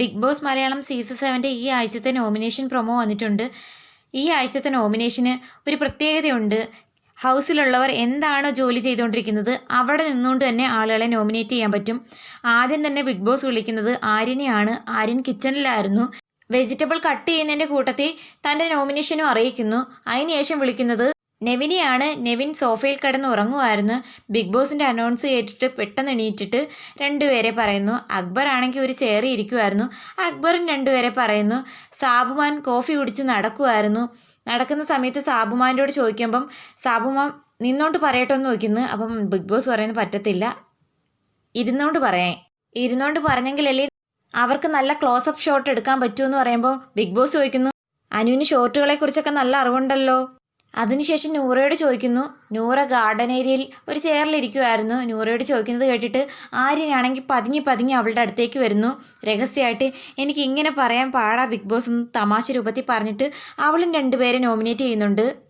Big Boss Malayalam season സെവന്റെ ഈ ആഴ്ചത്തെ നോമിനേഷൻ പ്രൊമോ വന്നിട്ടുണ്ട്. ഈ ആഴ്ചത്തെ നോമിനേഷന് ഒരു പ്രത്യേകതയുണ്ട്. ഹൗസിലുള്ളവർ എന്താണോ ജോലി ചെയ്തുകൊണ്ടിരിക്കുന്നത് അവിടെ നിന്നുകൊണ്ട് തന്നെ ആളുകളെ നോമിനേറ്റ് ചെയ്യാൻ പറ്റും. ആദ്യം തന്നെ ബിഗ് ബോസ് വിളിക്കുന്നത് ആര്യനെയാണ്. ആര്യൻ കിച്ചണിലായിരുന്നു. വെജിറ്റബിൾ കട്ട് ചെയ്യുന്നതിന്റെ കൂട്ടത്തിൽ തന്റെ നോമിനേഷനും അറിയിക്കുന്നു. അതിനുശേഷം വിളിക്കുന്നത് നെവിനെയാണ് നെവിൻ സോഫയിൽ കിടന്ന് ഉറങ്ങുമായിരുന്നു ബിഗ് ബോസിന്റെ അനൗൺസ് കേട്ടിട്ട് പെട്ടെന്ന് എണീറ്റിട്ട് രണ്ടുപേരെ പറയുന്നു അക്ബർ ആണെങ്കിൽ ഒരു ചെയറി ഇരിക്കുമായിരുന്നു അക്ബറും രണ്ടുപേരെ പറയുന്നു സാബുമാൻ കോഫി കുടിച്ച് നടക്കുമായിരുന്നു നടക്കുന്ന സമയത്ത് സാബുമാനോട് ചോദിക്കുമ്പം സാബുമാൻ നിന്നോണ്ട് പറയട്ടോ എന്ന് നോക്കുന്നു അപ്പം ബിഗ് ബോസ് പറയുന്നത് പറ്റത്തില്ല. ഇരുന്നോണ്ട് പറയാൻ ഇരുന്നോണ്ട് പറഞ്ഞെങ്കിലല്ലേ അവർക്ക് നല്ല ക്ലോസപ്പ് ഷോട്ട് എടുക്കാൻ പറ്റുമെന്ന് പറയുമ്പോൾ ബിഗ് ബോസ് ചോദിക്കുന്നു അനുവിന് ഷോട്ടുകളെ കുറിച്ചൊക്കെ നല്ല അറിവുണ്ടല്ലോ. അതിനുശേഷം നൂറയോട് ചോദിക്കുന്നു നൂറ ഗാർഡൻ ഏരിയയിൽ ഒരു ചെയറിലിരിക്കുമായിരുന്നു നൂറയോട് ചോദിക്കുന്നത് കേട്ടിട്ട് ആര്യനാണെങ്കിൽ പതുങ്ങി പതുങ്ങി അവളുടെ അടുത്തേക്ക് വരുന്നു. രഹസ്യമായിട്ട് എനിക്ക് ഇങ്ങനെ പറയാൻ പാടാ ബിഗ് ബോസ് എന്ന് തമാശ രൂപത്തിൽ പറഞ്ഞിട്ട് അവളും രണ്ടുപേരെ നോമിനേറ്റ് ചെയ്യുന്നുണ്ട്.